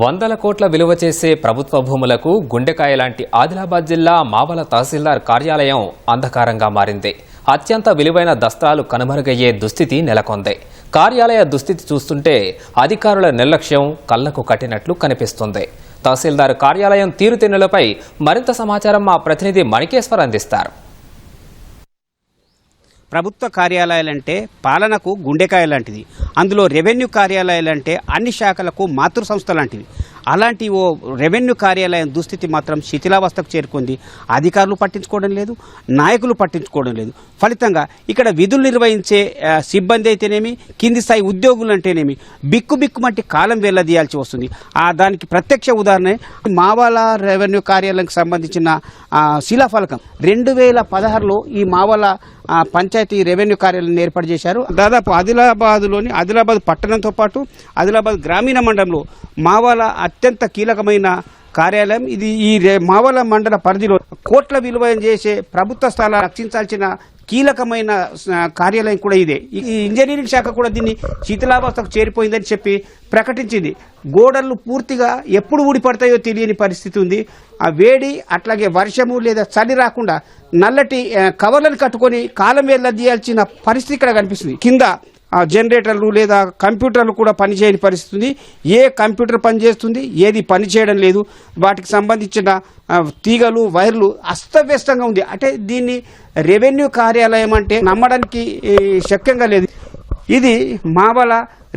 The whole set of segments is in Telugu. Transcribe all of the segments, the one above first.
వందల కోట్ల విలువ చేసే ప్రభుత్వ భూములకు గుండెకాయ లాంటి ఆదిలాబాద్ జిల్లా మావల తహసీల్దార్ కార్యాలయం అంధకారంగా మారింది. అత్యంత విలువైన దస్తాలు కనుమరుగయ్యే దుస్థితి నెలకొంది. కార్యాలయ దుస్థితి చూస్తుంటే అధికారుల నిర్లక్ష్యం కళ్ళకు కట్టినట్లు కనిపిస్తుంది. తహసీల్దార్ కార్యాలయం తీరుతెన్నులపై మరింత సమాచారం మా ప్రతినిధి మణికేశ్వర్ అందిస్తారు. ప్రభుత్వ కార్యాలయాలంటే పాలనకు గుండెకాయ లాంటిది. అందులో రెవెన్యూ కార్యాలయాలు అంటే అన్ని శాఖలకు మాతృ సంస్థ లాంటివి. అలాంటి ఓ రెవెన్యూ కార్యాలయం దుస్థితి మాత్రం శిథిలావస్థకు చేరుకుంది. అధికారులు పట్టించుకోవడం లేదు నాయకులు పట్టించుకోవడం లేదు. ఫలితంగా ఇక్కడ విధులు నిర్వహించే సిబ్బంది అయితేనేమి కింది స్థాయి ఉద్యోగులు అంటేనేమి బిక్కు బిక్కుమంటి కాలం వెళ్ళదీయాల్సి వస్తుంది. ఆ దానికి ప్రత్యక్ష ఉదాహరణ మావాల రెవెన్యూ కార్యాలయానికి సంబంధించిన శిలాఫలకం. రెండు వేల పదహారులో ఈ మావాల పంచాయతీ రెవెన్యూ కార్యాలయాన్ని ఏర్పాటు చేశారు. దాదాపు ఆదిలాబాద్లోని ఆదిలాబాద్ పట్టణంతో పాటు ఆదిలాబాద్ గ్రామీణ మండలంలో మావాల అత్యంత కీలకమైన కార్యాలయం. ఇది ఈ మావల మండల పరిధిలో కోట్ల విలువ చేసే ప్రభుత్వ స్థలాలు రక్షించాల్సిన కీలకమైన కార్యాలయం కూడా ఇదే. ఈ ఇంజనీరింగ్ శాఖ కూడా దీన్ని శీతలావస్థకు చేరిపోయిందని చెప్పి ప్రకటించింది. గోడలు పూర్తిగా ఎప్పుడు ఊడిపడతాయో తెలియని పరిస్థితి ఉంది. ఆ వేడి అట్లాగే వర్షము లేదా చలి రాకుండా నల్లటి కవర్లను కట్టుకొని కాలం వెళ్ళదీయాల్సిన పరిస్థితి ఇక్కడ కనిపిస్తుంది. కింద జనరేటర్లు లేదా కంప్యూటర్లు కూడా పనిచేయని పరిస్థితి ఏ కంప్యూటర్ పనిచేస్తుంది ఏది పని చేయడం లేదు. వాటికి సంబంధించిన తీగలు వైర్లు అస్తవ్యస్తంగా ఉంది. అంటే దీన్ని రెవెన్యూ కార్యాలయం అంటే నమ్మడానికి శక్యంగా లేదు. ఇది మావల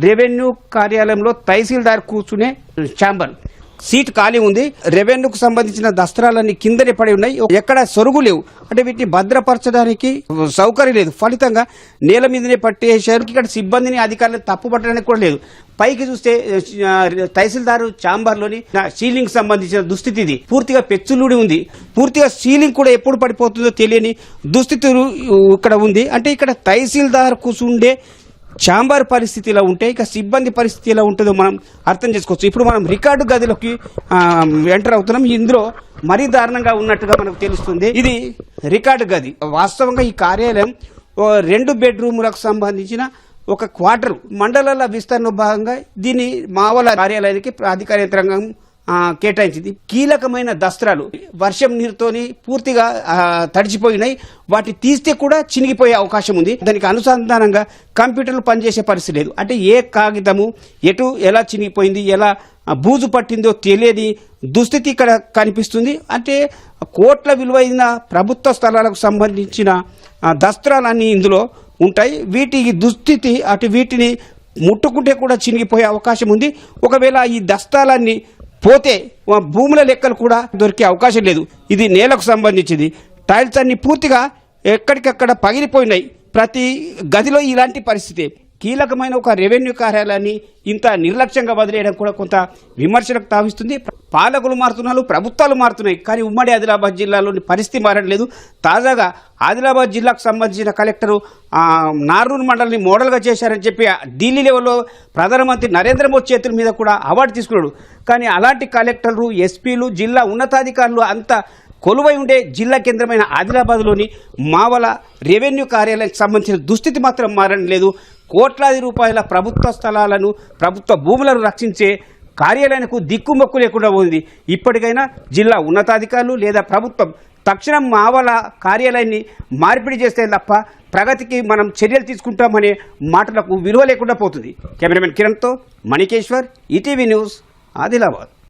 రెవెన్యూ కార్యాలయంలో తహసీల్దార్ కూర్చునే ఛాంబర్. సీట్ ఖాళీ ఉంది. రెవెన్యూకు సంబంధించిన దస్త్రాలన్నీ కిందనే పడి ఉన్నాయి. ఎక్కడ సొరుగు లేవు. అంటే వీటిని భద్రపరచడానికి సౌకర్యం లేదు. ఫలితంగా నేల మీదనే పట్టేశారు. ఇక్కడ సిబ్బందిని అధికారులను తప్పు పట్టడానికి కూడా లేదు. పైకి చూస్తే తహసీల్దారు చాంబర్లోని సీలింగ్ సంబంధించిన దుస్థితి ఇది. పూర్తిగా పెచ్చులుడి ఉంది. పూర్తిగా సీలింగ్ కూడా ఎప్పుడు పడిపోతుందో తెలియని దుస్థితులు ఇక్కడ ఉంది. అంటే ఇక్కడ తహసీల్దార్ కూర్చుండే ఛాంబర్ పరిస్థితి ఇలా ఉంటే ఇక సిబ్బంది పరిస్థితి ఎలా ఉంటుందో మనం అర్థం చేసుకోవచ్చు. ఇప్పుడు మనం రికార్డు గదిలోకి ఎంటర్ అవుతున్నాం. ఇందులో మరీ దారుణంగా ఉన్నట్టుగా మనకు తెలుస్తుంది. ఇది రికార్డు గది. వాస్తవంగా ఈ కార్యాలయం ఓ రెండు బెడ్రూములకు సంబంధించిన ఒక క్వార్టర్ మండలాల విస్తరణ భాగంగా దీన్ని మావల కార్యాలయానికి ప్రాధికార యంత్రాంగం కేటాయించింది. కీలకమైన దస్త్రాలు. వర్షం నీరుతోని పూర్తిగా తడిచిపోయినాయి. వాటి తీస్తే కూడా చినిగిపోయే అవకాశం ఉంది. దానికి అనుసంధానంగా కంప్యూటర్లు పనిచేసే పరిస్థితి లేదు. అంటే ఏ కాగితము ఎటు ఎలా చినిగిపోయింది ఎలా బూజు పట్టిందో తెలియని దుస్థితి ఇక్కడ కనిపిస్తుంది. అంటే కోట్ల విలువైన ప్రభుత్వ స్థలాలకు సంబంధించిన దస్త్రాలన్నీ ఇందులో ఉంటాయి. వీటి దుస్థితి అటు వీటిని ముట్టుకుంటే కూడా చినిగిపోయే అవకాశం ఉంది. ఒకవేళ ఈ దస్తాలన్నీ పోతే భూముల లెక్కలు కూడా దొరికే అవకాశం లేదు. ఇది నేలకు సంబంధించింది. టైల్స్ అన్ని పూర్తిగా ఎక్కడికక్కడ పగిలిపోయినాయి. ప్రతి గదిలో ఇలాంటి పరిస్థితి. కీలకమైన ఒక రెవెన్యూ కార్యాలయాన్ని ఇంత నిర్లక్ష్యంగా వదిలేయడం కూడా కొంత విమర్శలకు తావిస్తుంది. పాలకులు మారుతున్నారు ప్రభుత్వాలు మారుతున్నాయి. కానీ ఉమ్మడి ఆదిలాబాద్ జిల్లాలోని పరిస్థితి మారట్లేదు. తాజాగా ఆదిలాబాద్ జిల్లాకు సంబంధించిన కలెక్టరు నారూరు మండలిని మోడల్గా చేశారని చెప్పి ఢిల్లీ లెవెల్లో ప్రధానమంత్రి నరేంద్ర మోదీ చేతుల మీద కూడా అవార్డు తీసుకున్నాడు. కానీ అలాంటి కలెక్టర్లు ఎస్పీలు జిల్లా ఉన్నతాధికారులు అంతా కొలువై ఉండే జిల్లా కేంద్రమైన ఆదిలాబాద్లోని మావల రెవెన్యూ కార్యాలయానికి సంబంధించిన దుస్థితి మాత్రం మారడం లేదు కోట్లాది రూపాయల ప్రభుత్వ స్థలాలను ప్రభుత్వ భూములను రక్షించే కార్యాలయానికి దిక్కుమొక్కు లేకుండా ఉంది ఇప్పటికైనా జిల్లా ఉన్నతాధికారులు లేదా ప్రభుత్వం తక్షణం మావల కార్యాలయాన్ని మార్పిడి చేస్తే తప్ప ప్రగతికి మనం చర్యలు తీసుకుంటామనే మాటలకు విలువ లేకుండా పోతుంది. కెమెరామెన్ కిరణ్తో మణికేశ్వర్ ఈటీవీ న్యూస్ ఆదిలాబాద్.